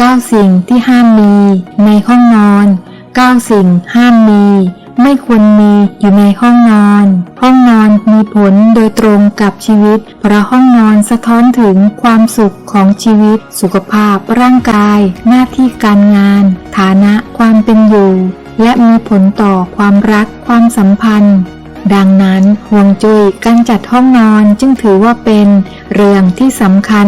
9 สิ่งที่ห้ามมี ในห้องนอน 9 สิ่งห้ามมี ไม่ควรมีอยู่ในห้องนอน ห้องนอนมีผลโดยตรงกับชีวิต เพราะห้องนอนสะท้อนถึงความสุขของชีวิต สุขภาพร่างกาย หน้าที่การงาน ฐานะความเป็นอยู่ และมีผลต่อความรักความสัมพันธ์ดังนั้นห่วงจุ้ยการจัดห้องนอนจึงถือว่าเป็นเรื่องที่สำคัญ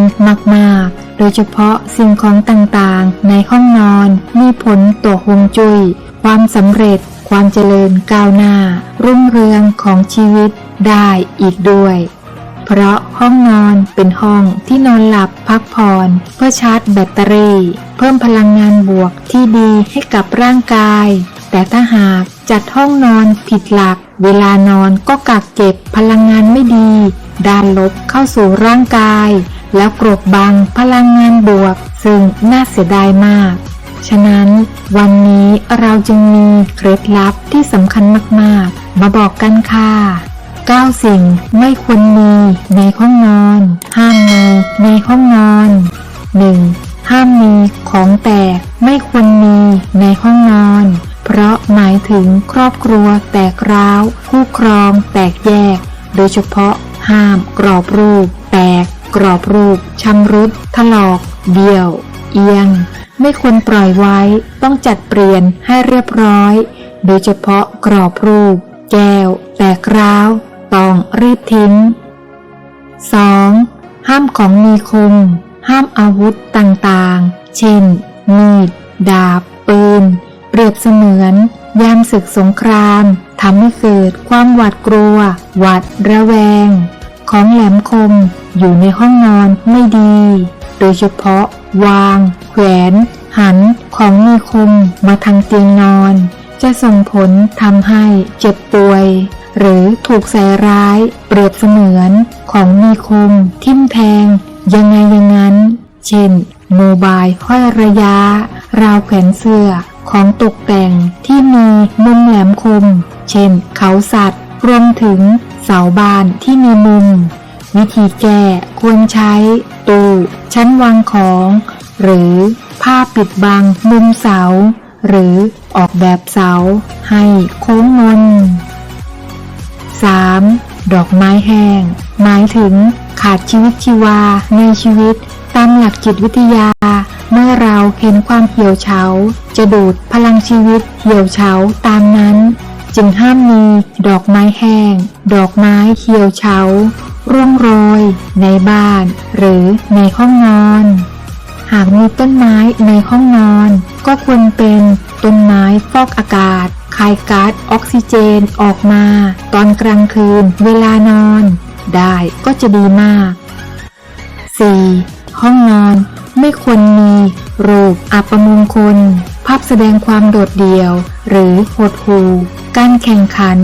มาก ๆ ดยเฉพาะสิ่งของต่างๆ ในห้องนอน มีผลต่อห่วงจุ้ยความสำเร็จ ความเจริญก้าวหน้า รุ่งเรืองของชีวิตได้อีกด้วย เพราะห้องนอนเป็นห้องที่นอนหลับพักผ่อนเพื่อชาร์จแบตเตอรี่ เพิ่มพลังงานบวกที่ดีให้กับร่างกาย แต่ถ้าหากจัดห้องนอนผิดหลัก เวลานอนก็กักเก็บพลังงานไม่ดี ด้านลบเข้าสู่ร่างกาย แล้วกรบบังพลังงานบวก ซึ่งน่าเสียดายมาก ฉะนั้นวันนี้เราจึงมีเคล็ดลับที่สำคัญมากๆ มาบอกกันค่ะ 9 สิ่งไม่ควรมีในห้องนอน ห้ามมีในห้องนอน 1. ห้ามมีของแตกไม่ควรมีในห้องนอน เพราะหมายถึงครอบครัวแตกร้าว คู่ครองแตกแยก โดยเฉพาะห้ามกรอบรูป แตก กรอบรูปชำรุดถลอกเดี่ยว เอียง ไม่ควรปล่อยไว้ ต้องจัดเปลี่ยนให้เรียบร้อย โดยเฉพาะกรอบรูป แก้ว แตกร้าว ต้องรีบทิ้ง 2. ห้ามของมีคม ห้ามอาวุธต่างๆ เช่น มีด ดาบ ปืน เปรียบเสมือน ยามศึกสงครามทำให้เกิดความหวาดกลัว หวาดระแวง ของแหลมคมอยู่ในห้องนอนไม่ดี โดยเฉพาะ วางแขวน หัน ของมีคมมาทางเตียงนอน จะส่งผลทำให้เจ็บป่วย หรือถูกใส่ร้าย เปรียบเสมือน ของมีคม ทิ่มแทง ยังไงย่างนั้น เช่น โมบายห้อยระยะ ราวแขวนเสื้อ ของตกแต่งที่มีมุมแหลมคม เช่น เขาสัตว์รวมถึง เสาบานที่มีมุม วิธีแก้ควรใช้ ตู้ ชั้นวางของ หรือผ้าปิดบังมุมเสา หรือออกแบบเสา ให้โค้งมน 3. ดอกไม้แห้ง หมายถึงขาดชีวิตชีวาในชีวิต ตามหลักจิตวิทยา เมื่อเราเห็นความเหี่ยวเฉา จะดูดพลังชีวิตเหี่ยวเฉาตามนั้น จึงห้ามมีดอกไม้แห้ง ดอกไม้เหี่ยวเฉาร่วงโรย ในบ้าน หรือในห้องนอน หากมีต้นไม้ในห้องนอน ก็ควรเป็นต้นไม้ฟอกอากาศคายก๊าซออกซิเจนออกมา ตอนกลางคืนเวลานอน ได้ก็จะดีมาก 4. ห้องนอนไม่ควรมีรูปอัปมงคล ภาพแสดงความโดดเดี่ยว หรือหดหู่การแข่งขัน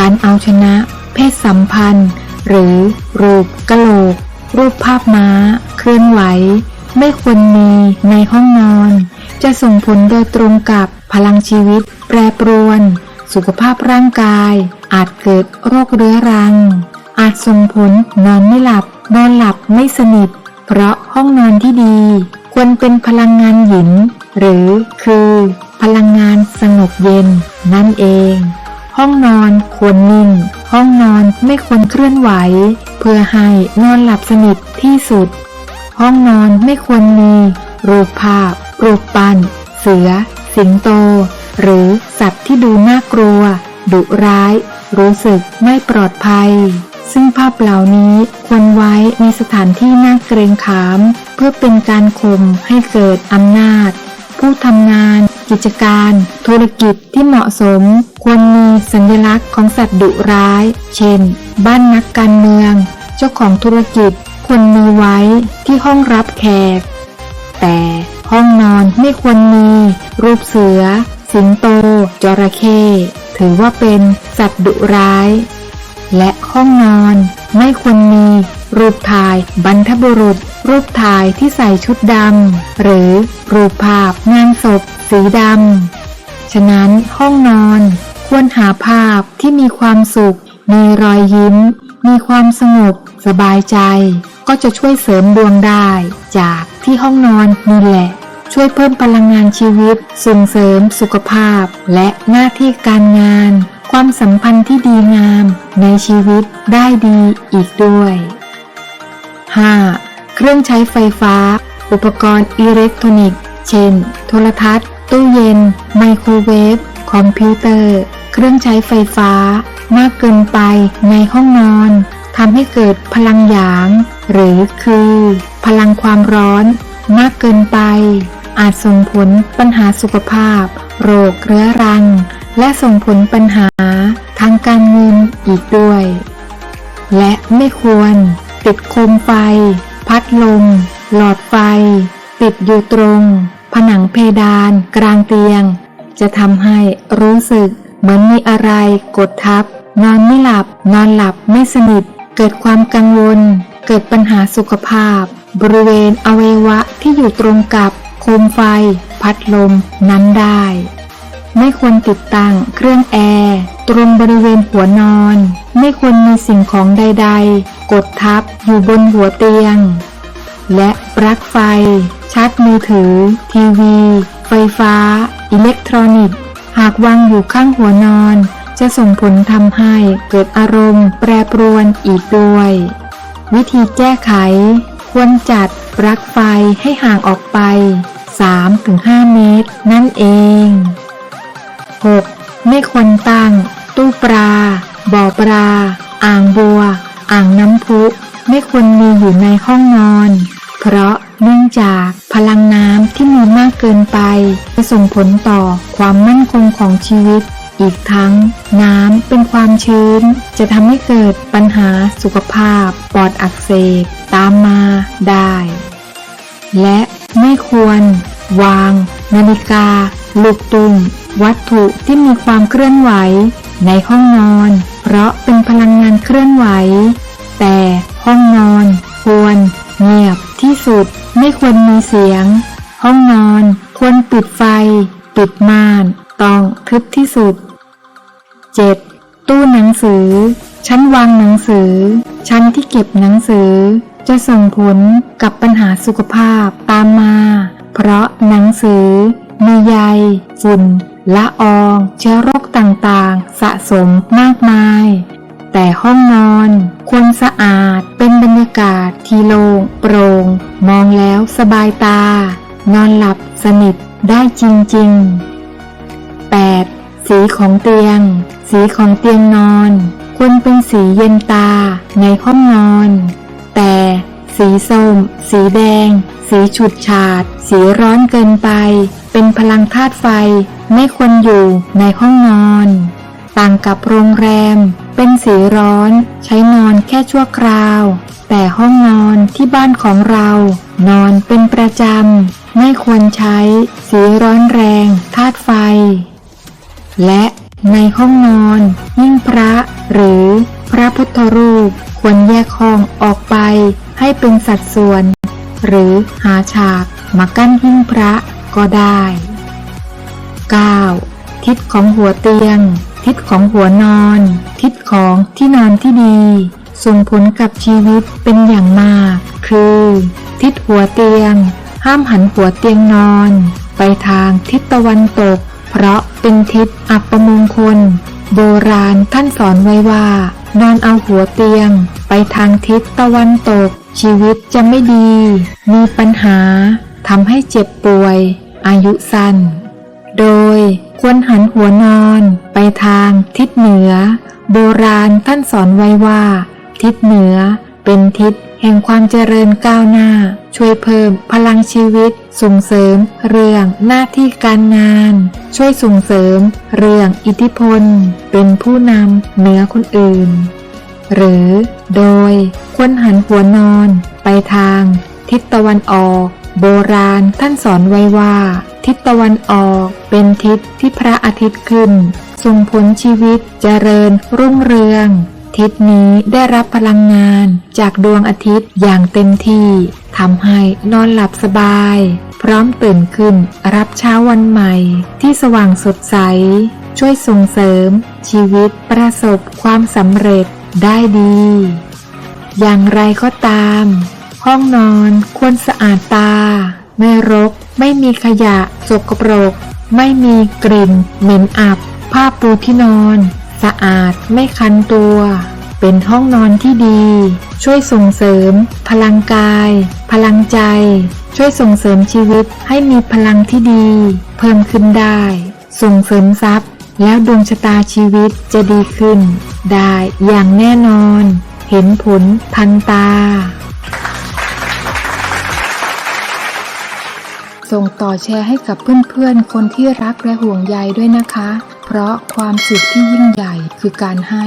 การเอาชนะ เพศสัมพันธ์ หรือรูปกะโหลก รูปภาพม้า เคลื่อนไหว ไม่ควรมีในห้องนอน จะส่งผลโดยตรงกับพลังชีวิต แปรปรวน สุขภาพร่างกาย อาจเกิดโรคเรื้อรัง อาจส่งผลนอนไม่หลับ นอนหลับไม่สนิท เพราะห้องนอนที่ดี ควรเป็นพลังงานหยิน หรือคือ พลังงานสงบเย็น นั่นเอง ห้องนอนควรนิ่ง ห้องนอนไม่ควรเคลื่อนไหว เพื่อให้นอนหลับสนิทที่สุด ห้องนอนไม่ควรมี รูปภาพ รูปปั้น เสือ สิงโต หรือสัตว์ที่ดูน่ากลัว ดุร้าย รู้สึกไม่ปลอดภัยซึ่งภาพเหล่านี้ควรไว้ในสถานที่น่าเกรงขาม เพื่อเป็นการข่มให้เกิดอำนาจ ผู้ทำงาน กิจการ ธุรกิจที่เหมาะสม ควรมีสัญลักษณ์ของสัตว์ดุร้าย เช่น บ้านนักการเมือง เจ้าของธุรกิจควรมีไว้ที่ห้องรับแขก แต่ห้องนอนไม่ควรมี รูปเสือ สิงโต จระเข้ถือว่าเป็นสัตว์ดุร้าย และห้องนอนไม่ควรมี รูปถ่ายบรรทบุรุษ รูปถ่ายที่ใส่ชุดดำ หรือรูปภาพงานศพ สีดำ ฉะนั้นห้องนอน ควรหาภาพที่มีความสุข มีรอยยิ้ม มีความสงบ สบายใจ ก็จะช่วยเสริมดวงได้ จากที่ห้องนอนนี่แหละ ช่วยเพิ่มพลังงานชีวิต ส่งเสริมสุขภาพ และหน้าที่การงานความสัมพันธ์ที่ดีงามในชีวิตได้ดีอีกด้วย 5. เครื่องใช้ไฟฟ้า อุปกรณ์อิเล็กทรอนิกส์ เช่น โทรทัศน์ ตู้เย็น ไมโครเวฟ คอมพิวเตอร์ เครื่องใช้ไฟฟ้า มากเกินไปในห้องนอนทำให้เกิดพลังหยาง หรือคือ พลังความร้อน มากเกินไป อาจส่งผลปัญหาสุขภาพ โรคเรื้อรัง และส่งผลปัญหาทางการเงินอีกด้วย และไม่ควร ติดโคมไฟ พัดลม หลอดไฟ ติดอยู่ตรง ผนังเพดาน กลางเตียง จะทำให้รู้สึก เหมือนมีอะไรกดทับ นอนไม่หลับ นอนหลับไม่สนิท เกิดความกังวล เกิดปัญหาสุขภาพ บริเวณอวัยวะที่อยู่ตรงกับโคมไฟ พัดลมนั้นได้ ไม่ควรติดตั้งเครื่องแอร์ตรงบริเวณหัวนอน ไม่ควรมีสิ่งของใด ๆ กดทับอยู่บนหัวเตียง และปลั๊กไฟ ชาร์จมือถือ ทีวี ไฟฟ้า อิเล็กทรอนิกส์ หากวางอยู่ข้างหัวนอน จะส่งผลทำให้เกิดอารมณ์ แปรปรวนอีกด้วย วิธีแก้ไข ควรจัดปลั๊กไฟให้ห่างออกไป 3-5 เมตร นั่นเอง 6. ไม่ควรตั้ง ตู้ปลา บ่อปลา อ่างบัว อ่างน้ำพุ ไม่ควรมีอยู่ในห้องนอน เพราะเนื่องจากพลังน้ำที่มีมากเกินไปจะส่งผลต่อความมั่นคงของชีวิต อีกทั้ง น้ำเป็นความชื้น จะทำให้เกิดปัญหาสุขภาพ ปอดอักเสบ ตามมาได้ และไม่ควร วาง นาฬิกา ลูกตุ้ม วัตถุที่มีความเคลื่อนไหว ในห้องนอน เพราะเป็นพลังงานเคลื่อนไหว แต่ห้องนอน ควร เงียบที่สุดไม่ควรมีเสียง ห้องนอน ควรปิดไฟ ปิดม่าน ต้องทึบที่สุด 7. ตู้หนังสือ ชั้นวางหนังสือ ชั้นที่เก็บหนังสือ จะส่งผลกับปัญหาสุขภาพตามมา เพราะหนังสือ มีใยฝุ่น ละอองเชื้อโรคต่างๆ สะสมมากมาย แต่ห้องนอนควรสะอาดเป็นบรรยากาศที่โล่งโปร่งมองแล้วสบายตา นอนหลับสนิทได้จริงๆ 8. สีของเตียง สีของเตียงนอน ควรเป็นสีเย็นตาในห้องนอน แต่ สีส้ม สีแดง สีฉุดฉาด สีร้อนเกินไป เป็นพลังธาตุไฟ ไม่ควรอยู่ในห้องนอน ต่างกับโรงแรม เป็นสีร้อน ใช้นอนแค่ชั่วคราว แต่ห้องนอนที่บ้านของเรา นอนเป็นประจำ ไม่ควรใช้ สีร้อนแรงธาตุไฟ และในห้องนอน ยิ่งพระหรือพระพุทธรูปควรแยกห้องออกไป ให้เป็นสัดส่วน หรือหาฉากมากั้นหิ้งพระก็ได้ 9. ทิศของหัวเตียง ทิศของหัวนอน ทิศของที่นอนที่ดี ส่งผลกับชีวิตเป็นอย่างมาก คือ ทิศหัวเตียง ห้ามหันหัวเตียงนอน ไปทางทิศตะวันตก เพราะเป็นทิศอัปมงคล โบราณท่านสอนไว้ว่า นอนเอาหัวเตียง ไปทางทิศตะวันตก ชีวิตจะไม่ดี มีปัญหาทำให้เจ็บป่วย อายุสั้น โดยควรหันหัวนอนไปทางทิศเหนือ โบราณท่านสอนไว้ว่า ทิศเหนือเป็นทิศแห่งความเจริญก้าวหน้า ช่วยเพิ่มพลังชีวิต ส่งเสริม เรื่องหน้าที่การงาน ช่วยส่งเสริม เรื่องอิทธิพล เป็นผู้นำเหนือคนอื่น หรือโดยควรหันหัวนอนไปทาง ทิศตะวันออก โบราณท่านสอนไว้ว่า ทิศตะวันออกเป็นทิศที่พระอาทิตย์ขึ้น ส่งผลชีวิตเจริญรุ่งเรืองทิศนี้ได้รับพลังงานจากดวงอาทิตย์อย่างเต็มที่ ทำให้นอนหลับสบาย พร้อมตื่นขึ้นรับเช้าวันใหม่ ที่สว่างสดใส ช่วยส่งเสริม ชีวิตประสบความสำเร็จได้ดี อย่างไรก็ตาม ห้องนอนควรสะอาดตา ไม่รก ไม่มีขยะสกปรก ไม่มีกลิ่นเหม็นอับ ผ้าปูที่นอน สะอาดไม่คันตัว เป็นห้องนอนที่ดี ช่วยส่งเสริม พลังกาย พลังใจ ช่วยส่งเสริมชีวิตให้มีพลังที่ดี เพิ่มขึ้นได้ ส่งเสริมทรัพย์ แล้วดวงชะตาชีวิตจะดีขึ้น ได้อย่างแน่นอน เห็นผลทันตา ส่งต่อแชร์ให้กับเพื่อนๆ คนที่รักและห่วงใยด้วยนะคะ เพราะความสุขที่ยิ่งใหญ่คือการให้